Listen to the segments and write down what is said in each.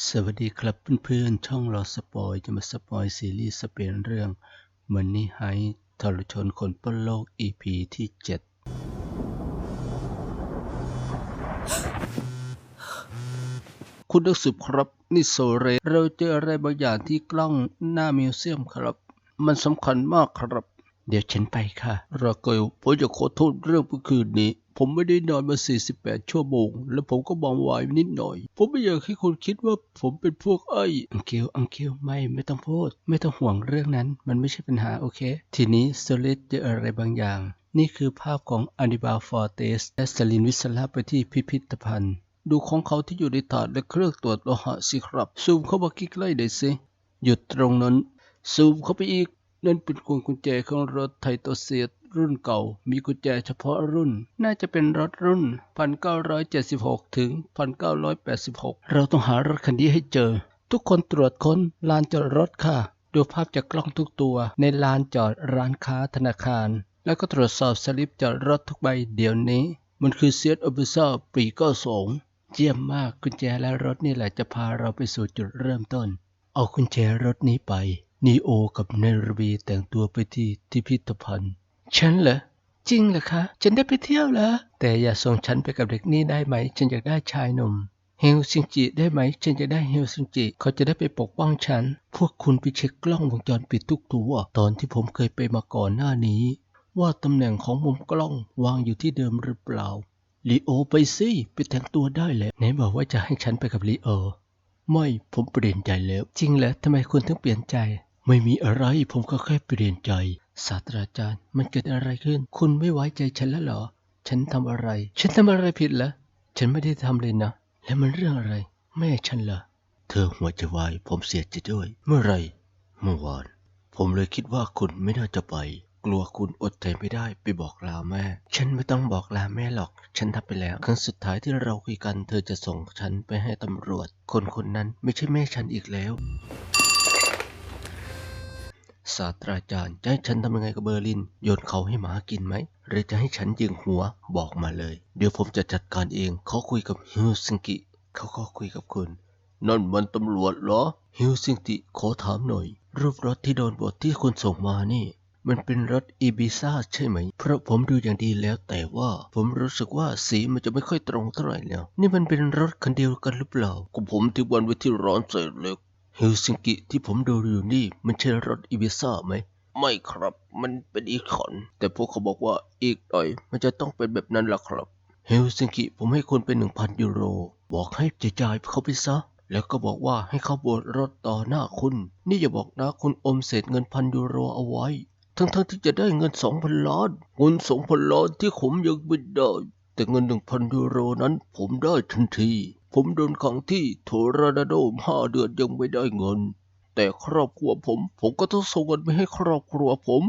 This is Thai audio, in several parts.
สวัสดีครับเพื่อนๆ ช่องรอสปอยจะมาสปอยซีรีส์สเปนเรื่อง Money Heist ทรชนคนปล้นโลก EP ที่ 7 คุณนักสืบครับ นี่โซเร เราเจออะไรบางอย่างที่กล้องหน้ามิวเซียมครับ มันสำคัญมากครับ เดี๋ยวฉันไปค่ะ ราเกลผมจะขอโทษเรื่องเมื่อคืนนี้ ผมไม่ได้นอนมา 48 ชั่วโมง แล้วผมก็มองวายนิดหน่อย ผมไม่อยากให้คุณคิดว่าผมเป็นพวกไอ้อังเคิลอังเคิลไม่ ไม่ต้องพูด ไม่ต้องห่วงเรื่องนั้น มันไม่ใช่ปัญหาโอเค ทีนี้โซลิดเจออะไรบางอย่าง นี่คือภาพของอานิบาลฟอร์เตสและสลินวิสลาไปที่พิพิธภัณฑ์ ดูของเขาที่อยู่ในถาดและเครื่องตรวจโลหะสิครับ ซูมเข้ามาใกล้ๆหน่อยสิ หยุดตรงนั้น ซูมเข้าไปอีก นั่นเป็นพวงกุญแจของรถไทโตเซีย รุ่นเก่า มีกุญแจเฉพาะรุ่น น่าจะเป็นรถรุ่น 1976 ถึง 1986 เราต้องหารถคันนี้ให้เจอ ทุกคนตรวจค้นลานจอดรถค่ะ ดูภาพจากกล้องทุกตัว ในลานจอดร้านค้าธนาคาร แล้วก็ตรวจสอบสลิปจอดรถทุกใบเดี๋ยวนี้ มันคือเซียตอบิซ่าปี92เยี่ยมมากกุญแจและรถนี่แหละจะพาเราไปสู่จุดเริ่มต้น เอากุญแจรถนี้ไปนีโอกับเนรบีแต่งตัวไปที่พิพิธภัณฑ์ ฉันเหรอ จริงเหรอคะ ฉันได้ไปเที่ยวเหรอ แต่อย่าส่งฉันไปกับเด็กนี่ได้ไหม ฉันอยากได้ชายหนุ่ม เฮลซิงจิได้ไหม ฉันจะได้เฮลซิงจิ เขาจะได้ไปปกป้องฉัน พวกคุณไปเช็คกล้องวงจรปิดทุกตัวตอนที่ผมเคยไปมาก่อนหน้านี้ ว่าตำแหน่งของมุมกล้องวางอยู่ที่เดิมหรือเปล่าลีโอไปสิไปแต่งตัวได้แล้วไหนบอกว่าจะให้ฉันไปกับลีโอไม่ผมเปลี่ยนใจแล้ว จริงเหรอทำไมคุณถึงเปลี่ยนใจ ไม่มีอะไรผมก็แค่เปลี่ยนใจ ศาสตราจารย์ มันเกิดอะไรขึ้น คุณไม่ไว้ใจฉันแล้วเหรอ ฉันทำอะไร ฉันทำอะไรผิดเหรอ ฉันไม่ได้ทำเลยนะ แล้วมันเรื่องอะไร แม่ฉันเหรอ เธอหัวใจวาย ผมเสียใจด้วย เมื่อไร เมื่อวาน ผมเลยคิดว่าคุณไม่น่าจะไป กลัวคุณอดใจไม่ได้ไปบอกลาแม่ ฉันไม่ต้องบอกลาแม่หรอก ฉันทำไปแล้ว ครั้งสุดท้ายที่เราคุยกัน เธอจะส่งฉันไปให้ตำรวจ คนคนนั้นไม่ใช่แม่ฉันอีกแล้ว ศาสตราจารย์จะให้ฉันทำยังไงกับเบอร์ลิน โยนเขาให้หมากินไหม หรือจะให้ฉันยิงหัวบอกมาเลย เดี๋ยวผมจะจัดการเอง เขาคุยกับฮิวซิงกิ เขาก็คุยกับคุณ นั่นมันตำรวจเหรอ ฮิวซิงกิขอถามหน่อย รูปรถที่โดนบทที่คุณส่งมานี่ มันเป็นรถอีบิซ่าใช่ไหม เพราะผมดูอย่างดีแล้วแต่ว่าผมรู้สึกว่าสีมันจะไม่ค่อยตรงเท่าไหร่แล้ว นี่มันเป็นรถคันเดียวกันหรือเปล่าก็ผมที่วันไว้ที่ร้านเสร็จแล้ว เฮลซิงกิที่ผมดูอยู่นี่มันใช่รถอีบิซ่าไหม ไม่ครับ มันเป็นอีคอน แต่พวกเขาบอกว่าอีกหน่อย มันจะต้องเป็นแบบนั้นล่ะครับ เฮลซิงกิผมให้คุณเป็นหนึ่งพันยูโร บอกให้จ่ายเขาไปซะ แล้วก็บอกว่าให้เขาโบกรถต่อหน้าคุณ นี่อย่าบอกนะคุณอมเศษเงินพันยูโรเอาไว้ ทั้งๆที่จะได้เงินสองพันล้านเงินสองพันล้านที่ผมยังไม่ได้ แต่เงินหนึ่งพันยูโรนั้นผมได้ทันที ผมโดนขังที่โทรานาโดห้าเดือนยังไม่ได้เงิน แต่ครอบครัวผม ผมก็ต้องส่งเงินไปให้ครอบครัวผม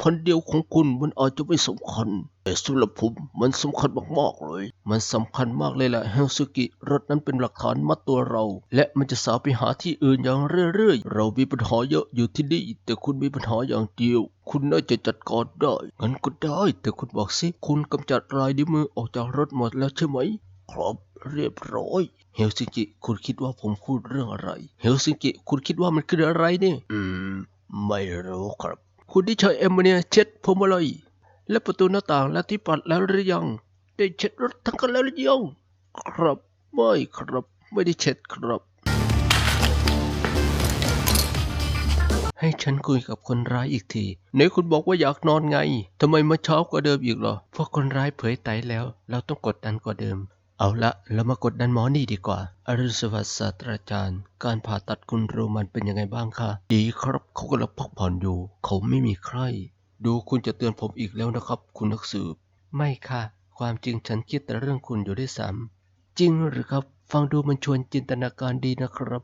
พันเดียวของคุณมันอาจจะไม่สำคัญ แต่สำหรับผมมันสำคัญมากๆเลย มันสำคัญมากเลยแหละเฮลซุกิรถนั้นเป็นหลักฐานมัดตัวเรา และมันจะสาวไปหาที่อื่นอย่างเรื่อยๆ เรามีปัญหาเยอะอยู่ที่นี่แต่คุณมีปัญหาอย่างเดียว คุณน่าจะจัดการได้งั้นก็ได้ แต่คุณบอกสิคุณกำจัดลายนิ้วมือออกจากรถหมดแล้วใช่ไหม ครับเรียบร้อย เฮลซิงกิคุณคิดว่าผมพูดเรื่องอะไร เฮลซิงกิคุณคิดว่ามันคืออะไรเนี่ย อืม ไม่รู้ครับ คุณได้ใช้แอมโมเนียเช็ดพวงมาลัยและประตูหน้าต่างและที่ปัดแล้วหรือยัง ได้เช็ดรถทั้งกันแล้วหรือยัง ครับ ไม่ครับ ไม่ได้เช็ดครับ ให้ฉันคุยกับคนร้ายอีกทีไหนคุณบอกว่าอยากนอนไงทำไมมาเช้ากว่าเดิมอีกเหรอพวกคนร้ายเผยไตแล้ว เราต้องกดดันกว่าเดิม เอาละ เรามากดดันหมอนี่ดีกว่า อรุณสวัสดิ์ศาสตราจารย์ การผ่าตัดคุณโรมันเป็นยังไงบ้างคะ ดีครับเขากำลังพักผ่อนอยู่ เขาไม่มีใคร ดูคุณจะเตือนผมอีกแล้วนะครับ คุณนักสืบ ไม่ค่ะ ความจริงฉันคิดแต่เรื่องคุณอยู่ด้วยซ้ำจริงหรือครับ ฟังดูมันชวนจินตนาการดีนะครับ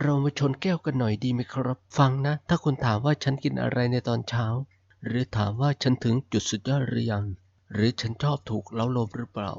เรามาชนแก้วกันหน่อยดีไหมครับ ฟังนะ ถ้าคุณถามว่าฉันกินอะไรในตอนเช้า หรือถามว่าฉันถึงจุดสุดยอดหรือยัง หรือฉันชอบถูกเล้าลมหรือเปล่า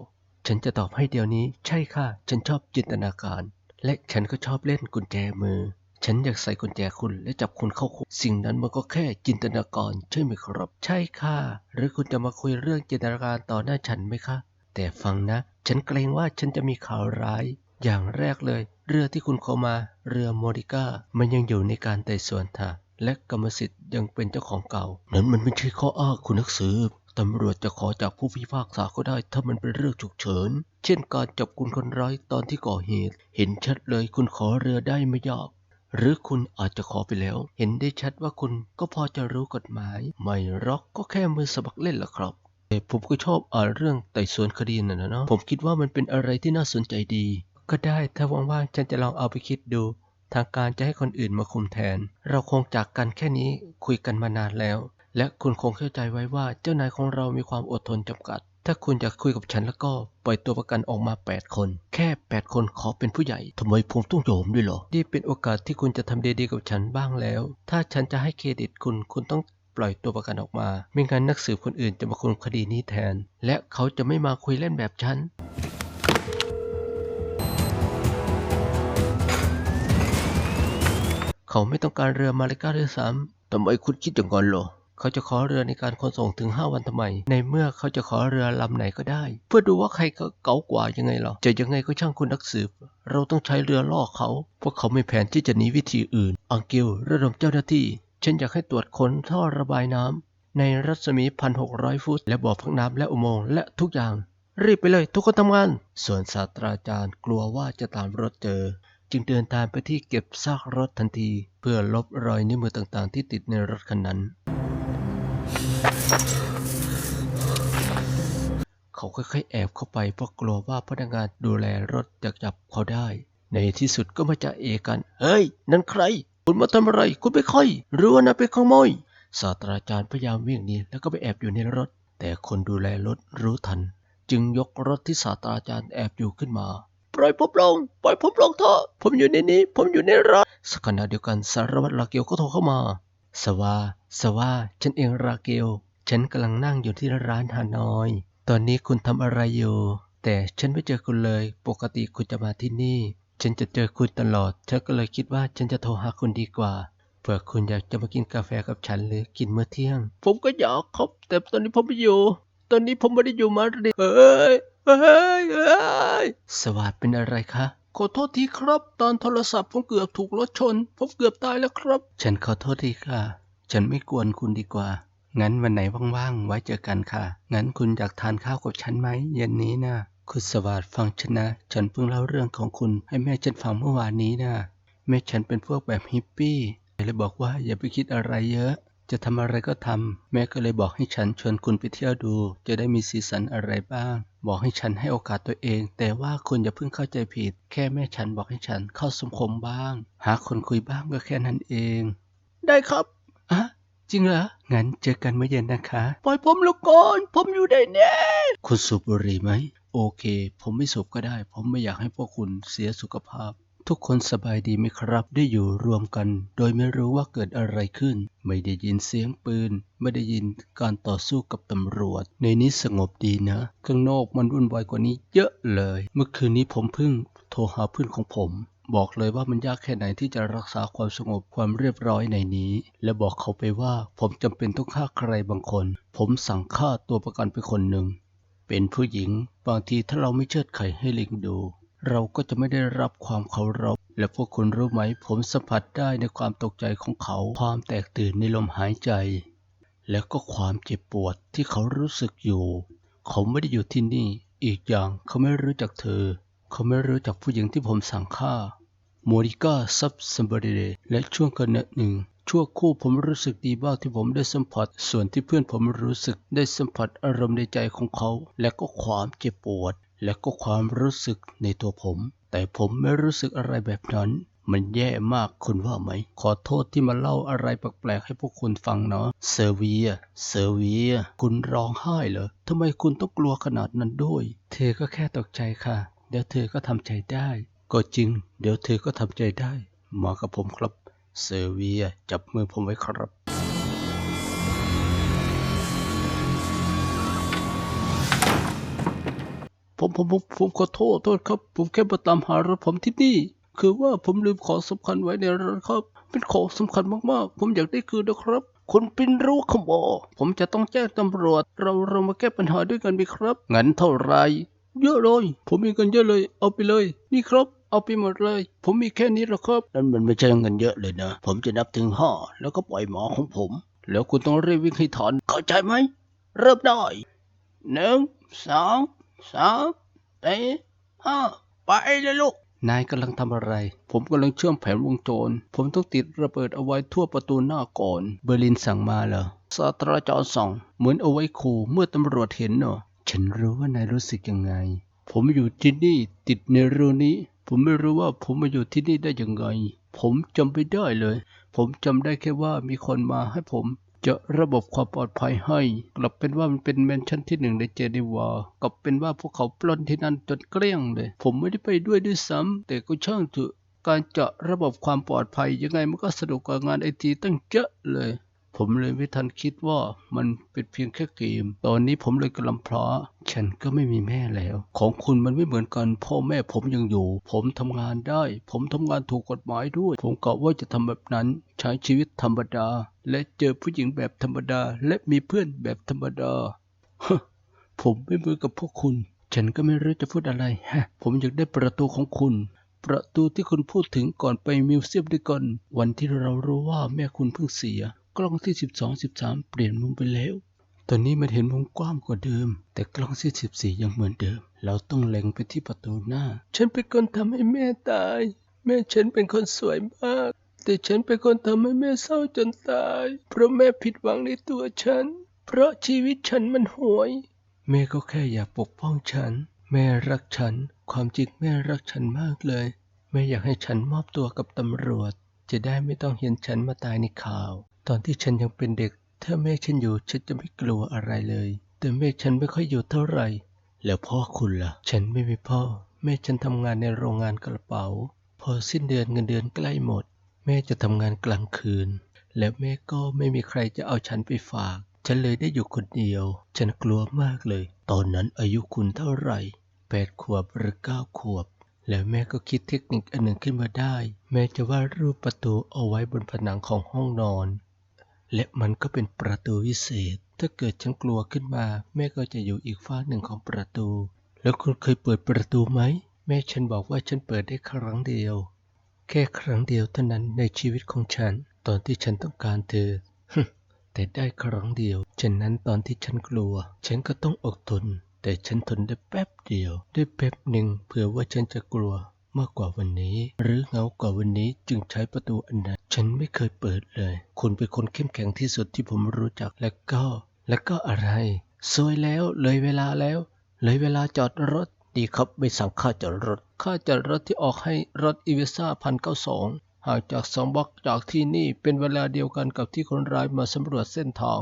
ฉันจะตอบให้เดี๋ยวนี้ ใช่ค่ะ ฉันชอบจินตนาการ และฉันก็ชอบเล่นกุญแจมือ ฉันอยากใส่กุญแจคุณและจับคุณเข้าคุก สิ่งนั้นมันก็แค่จินตนาการใช่ไหมครับ ใช่ค่ะ หรือคุณจะมาคุยเรื่องจินตนาการต่อหน้าฉันไหมคะ แต่ฟังนะ ฉันเกรงว่าฉันจะมีข่าวร้าย อย่างแรกเลย เรือที่คุณขอมา เรือโมริก้า มันยังอยู่ในการไต่สวนค่ะและกรรมสิทธิ์ยังเป็นเจ้าของเก่า นั้นมันไม่ใช่ข้ออ้างคุณนักสืบ ตำรวจจะขอจากผู้พิพากษาก็ได้ถ้ามันเป็นเรื่องฉุกเฉิน เช่นการจับกุมคนร้ายตอนที่ก่อเหตุ เห็นชัดเลยคุณขอเรือได้ไม่ยากหรือคุณอาจจะขอไปแล้ว เห็นได้ชัดว่าคุณก็พอจะรู้กฎหมาย ไม่รอกก็แค่มือสมัครเล่นล่ะครับแต่ผมก็ชอบอ่านเรื่องไต่สวนคดีน่ะนะเนาะผมคิดว่ามันเป็นอะไรที่น่าสนใจดี ก็ได้ถ้าว่างๆฉันจะลองเอาไปคิดดู ทางการจะให้คนอื่นมาคุมแทน เราคงจากกันแค่นี้คุยกันมานานแล้ว และคุณคงเข้าใจไว้ว่าเจ้านายของเรามีความอดทนจำกัด ถ้าคุณอยากคุยกับฉันแล้วก็ปล่อยตัวประกันออกมา 8 คน แค่ 8 คนขอเป็นผู้ใหญ่ทำไมผมต้องโยมด้วยเหรอนี่เป็นโอกาสที่คุณจะทำดีๆกับฉันบ้างแล้ว ถ้าฉันจะให้เครดิตคุณคุณต้องปล่อยตัวประกันออกมาไม่งั้นนักสืบคนอื่นจะมาคุมคดีนี้แทน และเขาจะไม่มาคุยเล่นแบบฉันเขาไม่ต้องการเรือมาริก้าด้วยซ้ำทำไมคุณคิดอย่างนั้นเหรอ เขาจะขอเรือในการขนส่งถึง 5 วันทำไม ในเมื่อเขาจะขอเรือลำไหนก็ได้ เพื่อดูว่าใครก็เก๋ากว่ายังไงหรอจะยังไงก็ช่างคุณนักสืบ เราต้องใช้เรือล่อเขา พวกเขาไม่แผนที่จะหนีวิธีอื่น อังกิลระดมเจ้าหน้าที่ ฉันอยากให้ตรวจค้นท่อระบายน้ำในรัศมี 1,600 ฟุต และบ่อพักน้ำและอุโมงค์และทุกอย่าง รีบไปเลยทุกคนทำงาน ส่วนศาสตราจารย์กลัวว่าจะตามรถเจอจึงเดินทางไปที่เก็บซากรถทันที เพื่อลบรอยนิ้วมือต่างๆ ที่ติดในรถคันนั้น เขาค่อยๆแอบเข้าไปเพราะกลัวว่าพนักงานดูแลรถจะจับเขาได้ ในที่สุดก็มาจะเอกัน เฮ้ย นั่นใคร คุณมาทำอะไร คุณไม่ค่อยรือว่านะเป็นขโมยศาสตราจารย์พยายามวิ่งหนีแล้วก็ไปแอบอยู่ในรถ แต่คนดูแลรถรู้ทัน จึงยกรถที่ศาสตราจารย์แอบอยู่ขึ้นมา ปล่อยผมลง ปล่อยผมลงเถอะ ผมอยู่ในนี้ ผมอยู่ในรถสักขณะเดียวกันสารวัตรลาเกลก็โทรเข้ามา สวา สวาฉันเองราเกล ฉันกำลังนั่งอยู่ที่ร้านฮานอย ตอนนี้คุณทำอะไรอยู่ แต่ฉันไม่เจอคุณเลย ปกติคุณจะมาที่นี่ ฉันจะเจอคุณตลอด ฉันก็เลยคิดว่าฉันจะโทรหาคุณดีกว่า เผื่อคุณอยากจะมากินกาแฟกับฉันหรือกินมื้อเที่ยง ผมก็อยากครับ แต่ตอนนี้ผมไม่อยู่ ตอนนี้ผมไม่ได้อยู่มาเลยเอ้ยเอ้ยเอ้ยสวัสดเป็นอะไรคะขอโทษทีครับ ตอนโทรศัพท์ผมเกือบถูกรถชน ผมเกือบตายแล้วครับ ฉันขอโทษทีค่ะ ฉันไม่กวนคุณดีกว่า งั้นวันไหนว่างๆ ไว้เจอกันค่ะ งั้นคุณอยากทานข้าวกับฉันไหมเย็นนี้นะคุณสวัสดิ์ฟังฉันนะ ฉันเพิ่งเล่าเรื่องของคุณให้แม่ฉันฟังเมื่อวานนี้นะแม่ฉันเป็นพวกแบบฮิปปี้เลยบอกว่าอย่าไปคิดอะไรเยอะ จะทำอะไรก็ทำแม่ก็เลยบอกให้ฉันชวนคุณไปเที่ยวดู จะได้มีสีสันอะไรบ้าง บอกให้ฉันให้โอกาสตัวเอง แต่ว่าคุณอย่าเพิ่งเข้าใจผิด แค่แม่ฉันบอกให้ฉันเข้าสังคมบ้าง หาคนคุยบ้างก็แค่นั้นเอง ได้ครับ อะจริงเหรอ งั้นเจอกันเมื่อเย็นนะคะ ปล่อยผมลงก่อน ผมอยู่ได้แน่ คุณสูบบุหรี่ไหม โอเค ผมไม่สูบก็ได้ ผมไม่อยากให้พวกคุณเสียสุขภาพ ทุกคนสบายดีไหมครับ ได้อยู่รวมกัน โดยไม่รู้ว่าเกิดอะไรขึ้น ไม่ได้ยินเสียงปืน ไม่ได้ยินการต่อสู้กับตำรวจ ในนี้สงบดีนะ ข้างนอกมันวุ่นวายกว่านี้เยอะเลย เมื่อคืนนี้ผมเพิ่งโทรหาเพื่อนของผม บอกเลยว่ามันยากแค่ไหนที่จะรักษาความสงบความเรียบร้อยในนี้ และบอกเขาไปว่าผมจำเป็นต้องฆ่าใครบางคน ผมสั่งฆ่าตัวประกันไปคนหนึ่ง เป็นผู้หญิง บางทีถ้าเราไม่เชิดไข่ให้ลิงดู เราก็จะไม่ได้รับความเคารพ และพวกคุณรู้ไหม ผมสัมผัสได้ในความตกใจของเขา ความแตกตื่นในลมหายใจ และก็ความเจ็บปวดที่เขารู้สึกอยู่ เขาไม่ได้อยู่ที่นี่ อีกอย่างเขาไม่รู้จักเธอ เขาไม่รู้จักผู้หญิงที่ผมสั่งฆ่า โมริก้าซับซัมบริเดและช่วงขณะหนึ่ง ชั่วคู่ผมรู้สึกดีบ้างที่ผมได้สัมผัส ส่วนที่เพื่อนผมรู้สึกได้สัมผัสอารมณ์ในใจของเขา และก็ความเจ็บปวด และก็ความรู้สึกในตัวผม แต่ผมไม่รู้สึกอะไรแบบนั้นมันแย่มากคุณว่าไหม ขอโทษที่มาเล่าอะไรแปลกๆให้พวกคุณฟังเนาะ เซอร์เวีย เซอร์เวีย คุณร้องไห้เหรอ ทำไมคุณต้องกลัวขนาดนั้นด้วย เธอก็แค่ตกใจค่ะ เดี๋ยวเธอก็ทำใจได้ ก็จริง เดี๋ยวเธอก็ทำใจได้มากับผมครับ เซอร์เวียจับมือผมไว้ครับผมผมผมผมขอโทษโทษครับ ผมแค่มาตามหารถผมที่นี่ คือว่าผมลืมของสำคัญไว้ในรถครับ เป็นของสำคัญมากๆ ผมอยากได้คืนนะครับ คุณเป็นรู้ขโมผมจะต้องแจ้งตำรวจ เราเรามาแก้ปัญหาด้วยกันไหมครับงั้นเท่าไหรเยอะเลย ผมมีเงินเยอะเลย เอาไปเลย นี่ครับ เอาไปหมดเลย ผมมีแค่นี้แหละครับนั่นมันไม่ใช่เงินเยอะเลยนะ ผมจะนับถึงห้าแล้วก็ปล่อยหมอของผม แล้วคุณต้องรีบวิ่งให้ถอนเข้าใจไหม เริ่มได้หนึ่งสองสามสี่ห้าไปเลยลูกนายกำลังทำอะไร ผมกำลังเชื่อมแผนวงจร ผมต้องติดระเบิดเอาไว้ทั่วประตูหน้าก่อน เบอร์ลินสั่งมาเหรอศาสตราจารย์สั่งเหมือนเอาไว้ขู่เมื่อตำรวจเห็นเนอะฉันรู้ว่านายรู้สึกยังไง ผมอยู่ที่นี่ติดในรูนี้ ผมไม่รู้ว่าผมมาอยู่ที่นี่ได้ยังไง ผมจำไม่ได้เลย ผมจำได้แค่ว่ามีคนมาให้ผมจะระบบความปลอดภัยให้ กลับเป็นว่ามันเป็นแมนชั่นที่หนึ่งในเจนีวากลับเป็นว่าพวกเขาปล้นที่นั่นจนเกลี้ยงเลย ผมไม่ได้ไปด้วยด้วยซ้ำแต่ก็ช่างเถอะการเจาะระบบความปลอดภัยยังไงมันก็สนุกกว่างานไอทีตั้งเยอะเลย ผมเลยไม่ทันคิดว่ามันเป็นเพียงแค่เกม ตอนนี้ผมเลยกำลังเพราะฉันก็ไม่มีแม่แล้ว ของคุณมันไม่เหมือนกัน พ่อแม่ผมยังอยู่ ผมทำงานได้ ผมทำงานถูกกฎหมายด้วย ผมกะว่าจะทำแบบนั้น ใช้ชีวิตธรรมดา และเจอผู้หญิงแบบธรรมดา และมีเพื่อนแบบธรรมดาผมไม่เหมือนกับพวกคุณ ฉันก็ไม่รู้จะพูดอะไรฮะ ผมอยากได้ประตูของคุณประตูที่คุณพูดถึงก่อนไปมิวเซียมด้วยกัน วันที่เรารู้ว่าแม่คุณเพิ่งเสีย กล้องที่ 12 13 เปลี่ยนมุมไปแล้ว ตอนนี้มันเห็นมุมกว้างกว่าเดิม แต่กล้องที่ 14 ยังเหมือนเดิม เราต้องเล็งไปที่ประตูหน้า ฉันเป็นคนทำให้แม่ตาย แม่ฉันเป็นคนสวยมาก แต่ฉันเป็นคนทำให้แม่เศร้าจนตาย เพราะแม่ผิดหวังในตัวฉัน เพราะชีวิตฉันมันห่วย แม่ก็แค่อยากปกป้องฉัน แม่รักฉัน ความจริงแม่รักฉันมากเลย แม่อยากให้ฉันมอบตัวกับตำรวจจะได้ไม่ต้องเห็นฉันมาตายในข่าว ตอนที่ฉันยังเป็นเด็ก ถ้าแม่ฉันอยู่ฉันจะไม่กลัวอะไรเลย แต่แม่ฉันไม่ค่อยอยู่เท่าไหร่ แล้วพ่อคุณล่ะ ฉันไม่มีพ่อ แม่ฉันทำงานในโรงงานกระเป๋า พอสิ้นเดือนเงินเดือนใกล้หมด แม่จะทำงานกลางคืน และแม่ก็ไม่มีใครจะเอาฉันไปฝาก ฉันเลยได้อยู่คนเดียว ฉันกลัวมากเลย ตอนนั้นอายุคุณเท่าไหร่แปดขวบหรือเก้าขวบแล้วแม่ก็คิดเทคนิคอันหนึ่งขึ้นมาได้ แม่จะวาดรูปประตูเอาไว้บนผนังของห้องนอน และมันก็เป็นประตูวิเศษ ถ้าเกิดฉันกลัวขึ้นมา แม่ก็จะอยู่อีกฝ้าหนึ่งของประตู แล้วคุณเคยเปิดประตูไหม แม่ฉันบอกว่าฉันเปิดได้ครั้งเดียว แค่ครั้งเดียวเท่านั้นในชีวิตของฉัน ตอนที่ฉันต้องการเธอ แต่ได้ครั้งเดียว ฉะนั้นตอนที่ฉันกลัว ฉันก็ต้องอดทน แต่ฉันทนได้แป๊บเดียว ได้แป๊บหนึ่งเผื่อว่าฉันจะกลัวมากกว่าวันนี้ หรือเงากว่าวันนี้จึงใช้ประตูอันนั้น ฉันไม่เคยเปิดเลย คุณเป็นคนเข้มแข็งที่สุดที่ผมรู้จัก และก็ และก็อะไรซวยแล้วเลยเวลาแล้ว เลยเวลาจอดรถ ดีครับไม่สั่งค่าจอดรถ ค่าจอดรถที่ออกให้รถอีเวซ่าพันเก้าสองห่างจากสองบล็อกจากที่นี่เป็นเวลาเดียวกันกับที่คนร้ายมาสำรวจเส้นทาง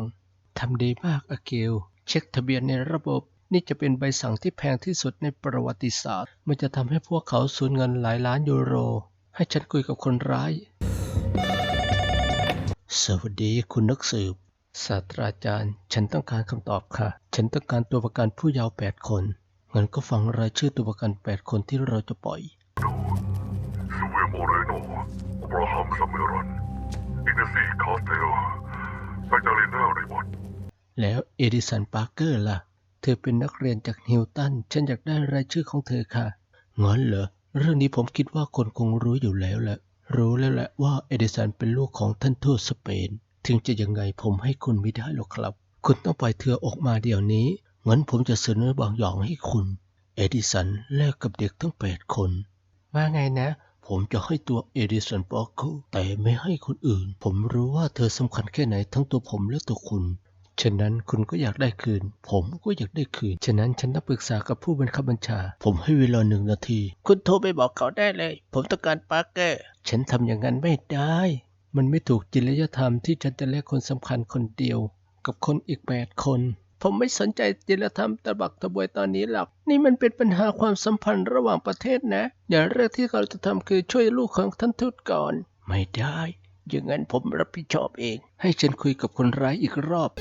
ทำดีมากอาเกลเช็คทะเบียนในระบบ นี่จะเป็นใบสั่งที่แพงที่สุดในประวัติศาสตร์ มันจะทำให้พวกเขาสูญเงินหลายล้านยูโร ให้ฉันคุยกับคนร้าย สวัสดีคุณนักสืบ ศาสตราจารย์ ฉันต้องการคำตอบค่ะ ฉันต้องการตัวประกันผู้เยาว์แปดคน งั้นก็ฟังรายชื่อตัวประกันแปดคนที่เราจะปล่อยซูเวโมเรโนอับราฮัมซามิรันอินเนซีคาสเทลไฟดาลิน่าเรมอนแล้วเอดิสันปาร์เกอร์ล่ะ เธอเป็นนักเรียนจากฮิลตัน ฉันอยากได้รายชื่อของเธอค่ะงั้นเหรอ เรื่องนี้ผมคิดว่าคนคงรู้อยู่แล้วแหละ รู้แล้วแหละว่าเอดิสันเป็นลูกของท่านทูตสเปน ถึงจะยังไงผมให้คุณไม่ได้หรอกครับ คุณต้องปล่อยเธอออกมาเดี๋ยวนี้ งั้นผมจะเสนอบางอย่างให้คุณ เอดิสันแลกกับเด็กทั้งแปดคน ว่าไงนะ ผมจะให้ตัวเอดิสันปาร์เกอร์แต่ไม่ให้คนอื่น ผมรู้ว่าเธอสำคัญแค่ไหนทั้งตัวผมและตัวคุณ ฉะนั้นคุณก็อยากได้คืน ผมก็อยากได้คืน ฉะนั้นฉันต้องปรึกษากับผู้บังคับบัญชา ผมให้เวลาหนึ่งนาที คุณโทรไปบอกเขาได้เลย ผมต้องการปาร์เกอร์ ฉันทำอย่างนั้นไม่ได้ มันไม่ถูกจริยธรรมที่ฉันจะแลกคนสำคัญคนเดียว กับคนอีกแปดคน ผมไม่สนใจจริยธรรมตะบักตะบวยตอนนี้หรอก นี่มันเป็นปัญหาความสัมพันธ์ระหว่างประเทศนะ อย่างแรกที่เราจะทำคือช่วยลูกของท่านทูตก่อน ไม่ได้ อย่างนั้นผมรับผิดชอบเอง ให้ฉันคุยกับคนร้ายอีกรอบ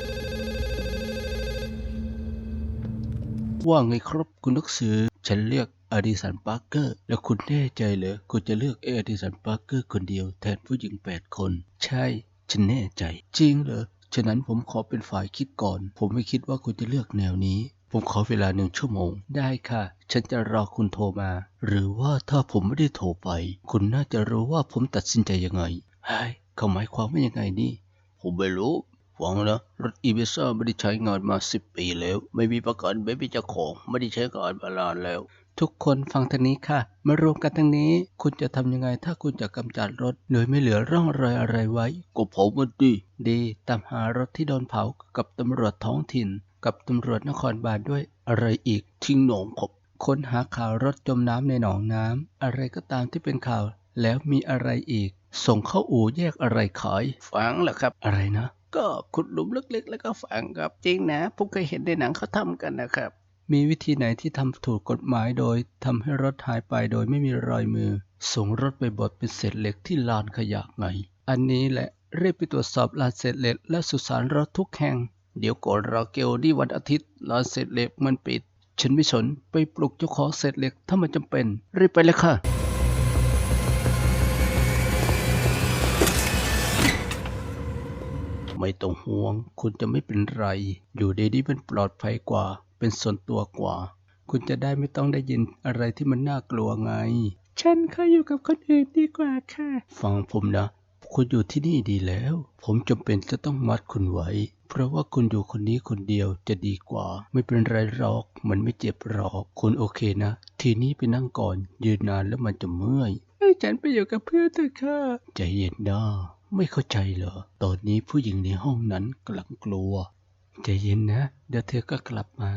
ว่าไงครับคุณนักสือ ฉันเลือกอดิสันปาร์เกอร์ แล้วคุณแน่ใจเหรอคุณจะเลือกเอดิสันปาร์เกอร์คนเดียวแทนผู้หญิงแปดคน ใช่ ฉันแน่ใจ จริงเหรอ ฉะนั้นผมขอเป็นฝ่ายคิดก่อน ผมไม่คิดว่าคุณจะเลือกแนวนี้ ผมขอเวลาหนึ่งชั่วโมง ได้ค่ะ ฉันจะรอคุณโทรมา หรือว่าถ้าผมไม่ได้โทรไป คุณน่าจะรู้ว่าผมตัดสินใจยังไง เฮ้ยเขาหมายความว่ายังไงนี่ ผมไม่รู้ฟังนะรถอีเบซ่าไม่ได้ใช้งานมาสิบปีแล้ว ไม่มีประกันไม่มีเจ้าของไม่ได้ใช้งานมานานแล้ว ทุกคนฟังทางนี้ค่ะ มารวมกันทางนี้ คุณจะทำยังไงถ้าคุณจะกำจัดรถโดยไม่เหลือร่องรอยอะไรไว้ ก็เผามันดิดีตามหารถที่โดนเผากับตำรวจท้องถิ่น กับตำรวจนครบาลด้วยอะไรอีก ทิ้งหนองผมค้นหาข่าวรถจมน้ำในหนองน้ำอะไรก็ตามที่เป็นข่าว แล้วมีอะไรอีก ส่งเข้าอู่แยกอะไรขาย ฝังเหรอครับ อะไรนะ ก็ขุดหลุมลึกๆ แล้วก็ฝังครับ จริงนะ ผมเคยเห็นในหนังเขาทำกันนะครับ มีวิธีไหนที่ทำถูกกฎหมายโดยทำให้รถหายไปโดยไม่มีรอยมือ ส่งรถไปบดเป็นเศษเหล็กที่ลานขยะไง อันนี้แหละรีบไปตรวจสอบลานเศษเหล็ก และสุสานรถทุกแห่ง เดี๋ยวก่อนเราเกลนี่วันอาทิตย์ลานเศษเหล็กมันปิด ฉันไม่สนไปปลุกเจ้าของเศษเหล็กถ้ามันจำเป็น รีบไปเลยค่ะ ไม่ต้องห่วง คุณจะไม่เป็นไร อยู่ดีๆมันปลอดภัยกว่า เป็นส่วนตัวกว่า คุณจะได้ไม่ต้องได้ยินอะไรที่มันน่ากลัวไง ฉันเคยอยู่กับคนอื่นดีกว่าค่ะ ฟังผมนะ คุณอยู่ที่นี่ดีแล้ว ผมจำเป็นจะต้องมัดคุณไว้ เพราะว่าคุณอยู่คนนี้คนเดียวจะดีกว่า ไม่เป็นไรหรอก มันไม่เจ็บหรอก คุณโอเคนะ ทีนี้ไปนั่งก่อน ยืนนานแล้วมันจะเมื่อยให้ฉันไปอยู่กับเพื่อนเถอะค่ะใจเย็นนะ ไม่เข้าใจเหรอ ตอนนี้ผู้หญิงในห้องนั้นกำลังกลัว ใจเย็นนะ เดี๋ยวเธอก็กลับมา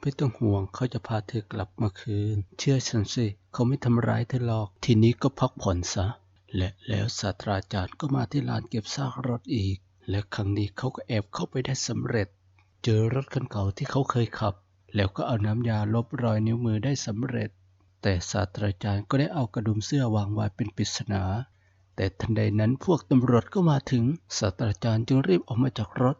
ไม่ต้องห่วงเขาจะพาเธอกลับมาคืน เชื่อฉันสิ เขาไม่ทำร้ายเธอหรอก ทีนี้ก็พักผ่อนซะ และแล้วศาสตราจารย์ก็มาที่ลานเก็บซากรถอีก และครั้งนี้เขาก็แอบเข้าไปได้สำเร็จ เจอรถคันเก่าที่เขาเคยขับ แล้วก็เอาน้ำยาลบรอยนิ้วมือได้สำเร็จ แต่ศาสตราจารย์ก็ได้เอากระดุมเสื้อวางไว้เป็นปริศนา แต่ทันใดนั้นพวกตำรวจก็มาถึงศาสตราจารย์จึงรีบออกมาจากรถ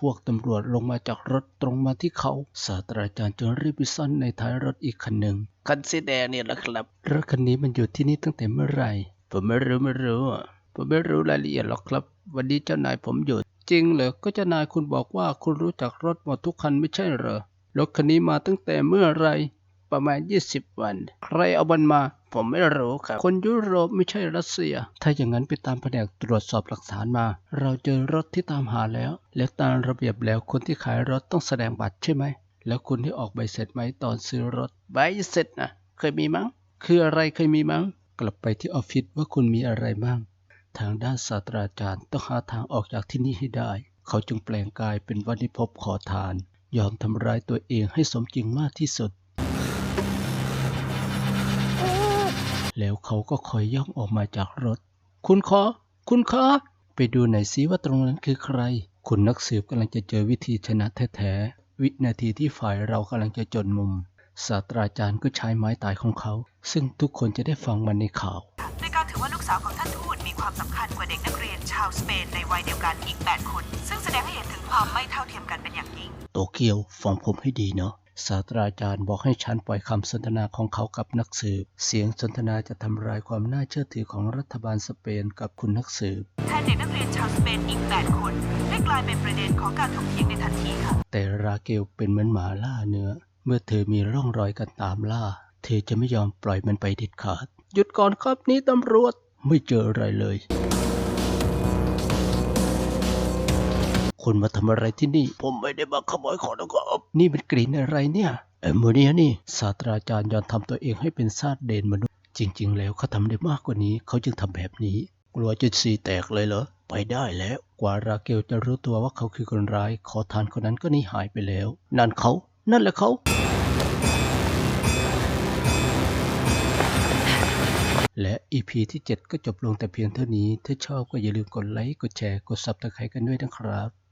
พวกตำรวจลงมาจากรถตรงมาที่เขาศาสตราจารย์จึงรีบไปซ่อนในท้ายรถอีกคันหนึ่งคันสีแดงเนี่ยนะครับรถคันนี้มันอยู่ที่นี่ตั้งแต่เมื่อไหร่ ผมไม่รู้ไม่รู้อะผมไม่รู้รายละเอียดหรอกครับ วันนี้เจ้านายผมหยุดจริงเหรอก็เจ้านายคุณบอกว่าคุณรู้จักรถหมดทุกคันไม่ใช่เหรอรถคันนี้มาตั้งแต่เมื่อไหร ประมาณ 20 วัน ใครเอามันมา ผมไม่รู้ครับ คนยุโรปไม่ใช่รัสเซีย ถ้าอย่างนั้นไปตามแผนกตรวจสอบหลักฐานมา เราเจอรถที่ตามหาแล้ว และตามระเบียบแล้วคนที่ขายรถต้องแสดงบัตรใช่ไหม แล้วคุณได้ออกใบเสร็จไหมตอนซื้อรถ ใบเสร็จนะเคยมีมั้ง คืออะไรเคยมีมั้ง กลับไปที่ออฟฟิศว่าคุณมีอะไรบ้าง ทางด้านศาสตราจารย์ต้องหาทางออกจากที่นี่ให้ได้ เขาจึงแปลงกายเป็นวันิพบขอทาน ยอมทำร้ายตัวเองให้สมจริงมากที่สุด แล้วเขาก็คอยย่องออกมาจากรถ คุณขอ คุณขอ ไปดูหน่อยซิว่าตรงนั้นคือใคร คุณนักสืบกำลังจะเจอวิธีชนะแท้ๆ วินาทีที่ฝ่ายเรากำลังจะจนมุม ศาสตราจารย์ก็ใช้ไม้ตายของเขา ซึ่งทุกคนจะได้ฟังมันในข่าวในการถือว่าลูกสาวของท่านทูตมีความสำคัญกว่าเด็กนักเรียนชาวสเปนในวัยเดียวกันอีก 8 คน ซึ่งแสดงให้เห็นถึงความไม่เท่าเทียมกันเป็นอย่างยิ่ง โตเกียวฟังผมให้ดีเนาะ ศาสตราจารย์บอกให้ฉันปล่อยคำสนทนาของเขากับนักสืบ เสียงสนทนาจะทำลายความน่าเชื่อถือของรัฐบาลสเปนกับคุณนักสืบแทนเด็กนักเรียนชาวสเปนอีก 8 คนได้กลายเป็นประเด็นของการถกเถียงในทันทีค่ะ แต่ราเกลเป็นเหมือนหมาล่าเนื้อ เมื่อเธอมีร่องรอยการตามล่า เธอจะไม่ยอมปล่อยมันไปเด็ดขาด หยุดก่อนครับนี่ตำรวจ ไม่เจออะไรเลย คุณมาทำอะไรที่นี่ ผมไม่ได้มาขโมยของนะครับนี่เป็นกลิ่นอะไรเนี่ยเอมโมเนียนี่ศาสตราจารย์ยอมทำตัวเองให้เป็นซาดเดนมนุษย์ จริง ๆ แล้วเขาทำได้มากกว่านี้เขาจึงทำแบบนี้ กลัวจะสีแตกเลยเหรอไปได้แล้ว กว่าราเกลจะรู้ตัวว่าเขาคือคนร้าย ขอทานคนนั้นก็หนีหายไปแล้ว นั่นเขา นั่นแหละเขาและ EP ที่ 7 ก็จบลงแต่เพียงเท่านี้ ถ้าชอบก็อย่าลืมกดไลค์ กดแชร์ กด Subscribe กันด้วยนะครับ